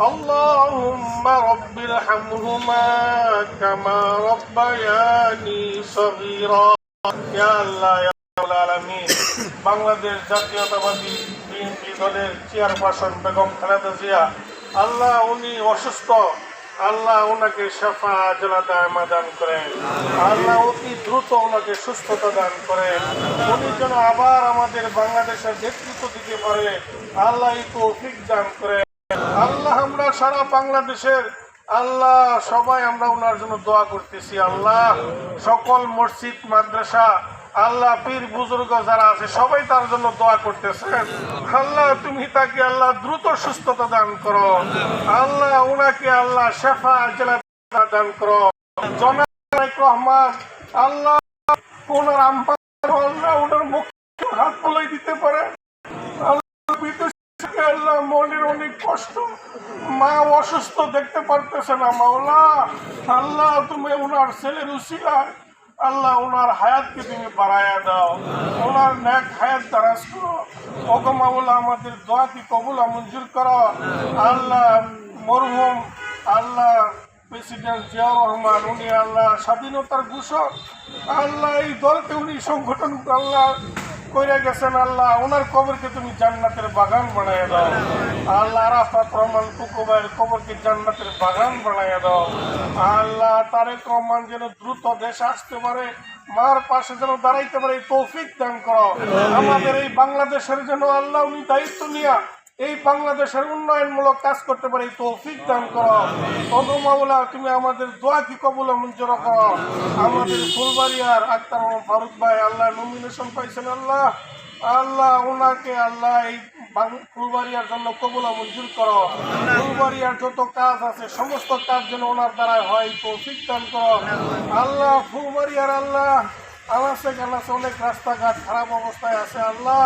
اللهم رب ارحمهما كما ربياني صغيرا يا الله يا رب العالمين বাংলাদেশ জাতীয়তাবাদী বিএনপি দলের চেয়ারপারসন বেগম খালেদা জিয়া আল্লাহ উনি অসুস্থ আল্লাহ ওনাকে শেফা আজলা দায়মা দান করেন আল্লাহ অতি দ্রুত ওনাকে সুস্থতা দান করেন উনি যেন আবার আমাদের বাংলাদেশের নেতৃত্ব দিতে পারে আল্লাহ এই তৌফিক দান করেন আল্লাহ, আমরা সারা বাংলাদেশের আল্লাহ, সবাই আমরা ওনার জন্য দোয়া করতেছি, আল্লাহ। সকল মসজিদ, মাদ্রাসা, আল্লাহ, পীর, বুজুর্গ যারা আছে, সবাই তার জন্য দোয়া করতেছেন আল্লাহ, তুমি তাকে আল্লাহ দ্রুত সুস্থতা দান করো। আল্লাহ ওনাকে আল্লাহ শেফা, জেলা দান করো। রহমান, আল্লাহ, ওনার আম্মা, আল্লাহ, ওনার মুখ হাত বলাই দিতে পারে। আল্লাহ মনের অনেক কষ্ট। মা অসুস্থ দেখতে পারতেছে না, মাওলা। আল্লাহ, তুমি ওনার ছেলের উসিলা আল্লাহ ওনার হায়াতকে তুমি বাড়ায়া দাও। ওনার ন্যাক হায়াত দারাজ করো। ওগো মাওলা, আমাদের দোয়া কি কবুল মঞ্জুর করো। আল্লাহ মরহুম, আল্লাহ প্রেসিডেন্ট জিয়াউর রহমান, উনি আল্লাহ স্বাধীনতার ঘোষক। আল্লাহ এই দলকে উনি সংগঠন, আল্লাহ কইরা গেছেন, আল্লাহ ওনার কবরকে তুমি জান্নাতের বাগান বানায় দাও। আল্লাহ রাফাত রহমান কুকুবের কবরকে জান্নাতের বাগান বানায় দাও। আল্লাহ, তারে রহমান যেন দ্রুত দেশে আসতে পারে, মার পাশে যেন দাঁড়াইতে পারে তৌফিক দান করো। আমাদের এই বাংলাদেশের জন্য আল্লাহ উনি দায়িত্ব নিয়া এই বাংলাদেশের উন্নয়নমূলক কাজ করতে পারে তৌফিক দান করো। তুমি আমাদের দোয়া কি কবুল মঞ্জুর করো আমাদের ফুলবাড়িয়ার আক্তার ফারুক ভাই, আল্লাহ নমিনেশন পাইছেন আল্লাহ। আল্লাহ ওনাকে আল্লাহ এই ফুলবাড়িয়ার জন্য কবুল মঞ্জুর করো। ফুলবাড়িয়ার যত কাজ আছে, সমস্ত কাজ যেন ওনার দ্বারা হয় তৌফিক দান করো। আল্লাহ, ফুলবাড়িয়ার আল্লাহ আনাসে কানাসে অনেক রাস্তাঘাট খারাপ অবস্থায় আছে আল্লাহ।